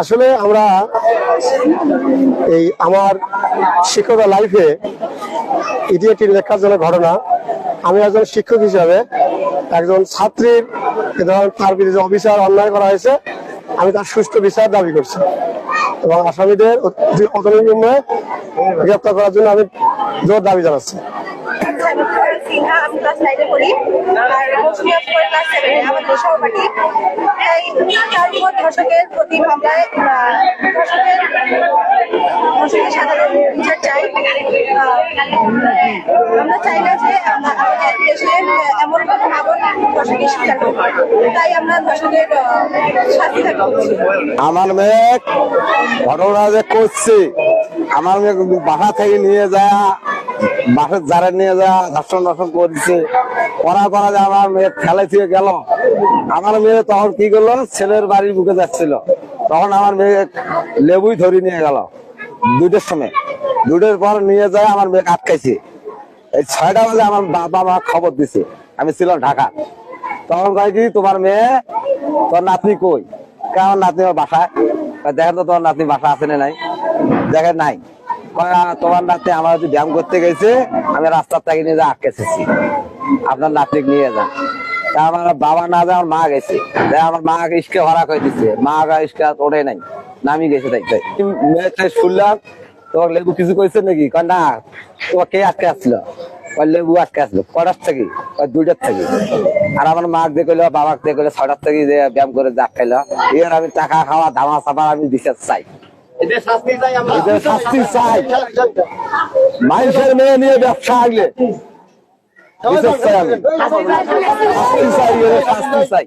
আসলে আমরা এই আমার শিক্ষকতা লাইফে এটি একটি লেখাজনক ঘটনা। আমি একজন শিক্ষক হিসাবে একজন ছাত্রীর তার বিরুদ্ধে অবিচার অন্যায় করা হয়েছে। আমি তার সুস্থ বিচার দাবি করছি। এবং আসামিদের অতি অতনির্ময়ে গ্রেপ্তার করার জন্য আমি জোর দাবি জানাচ্ছি। এই ধর্ষকের প্রতি ধর্ষকের সাধারণ বিচার চাই। আমরা চাই না যে এমন কোনো ধর্ষকের শিকার তাই আমরা ধর্ষকের শাস্তি আমার মেয়ে ঘটনা যে করছে, আমার মেয়ে বাসা থেকে নিয়ে যায় বাসার জারে নিয়ে যা দর্শন দর্শন করছে। করা করা আমার মেয়ে ফেলে থেকে গেল। আমার মেয়ে তখন কি করল? ছেলের বাড়ির বুকে যাচ্ছিল। তখন আমার মেয়ে লেবুই ধরে নিয়ে গেল। দুইটার সময়। দুইটার পর নিয়ে যায় আমার মেয়ে আটকাইছে। এই ছয়টা বাজে আমার বাবা মা খবর দিছে। আমি ছিলাম ঢাকা। তখন কয় কি তোমার মেয়ে তোর নাতনি কই? কেমন নাতনি? ওর বাসায়? দেখেন তো তোমার নাতনি বাসা আছে না নাই? দেখেন নাই। কয়, "আ, তোমার নাতনি আমার হচ্ছে ব্যায়াম করতে গেছে, আমি রাস্তার থেকে নিয়ে যা আটকেছি আপনার নাতনি নিয়ে যান। আমার বাবা না যায় আমার মা গেছে। আমার মা ইস্কে ভরা করে দিচ্ছে মা ইস্কে ওঠে নাই, নামি গেছে মেয়েটা শুনলাম তোমার লেবু কিছু কইছে নাকি? কয়, না, তোমার কে আটকে আসলো? লেবু আটকে আসলো। কটার থেকে? দুইটার থেকে। আর আমার মা দিয়ে কইলো বাবা দিয়ে কইলো ছটার থেকে ব্যায়াম করে যা খাইলো এর আমি টাকা খাওয়া ধামা চাপা আমি বিচার চাই। শাস্তি চাই মানুষের মেয়ে নিয়ে ব্যবসা আগলে শাস্তি চাই। শাস্তি চাই।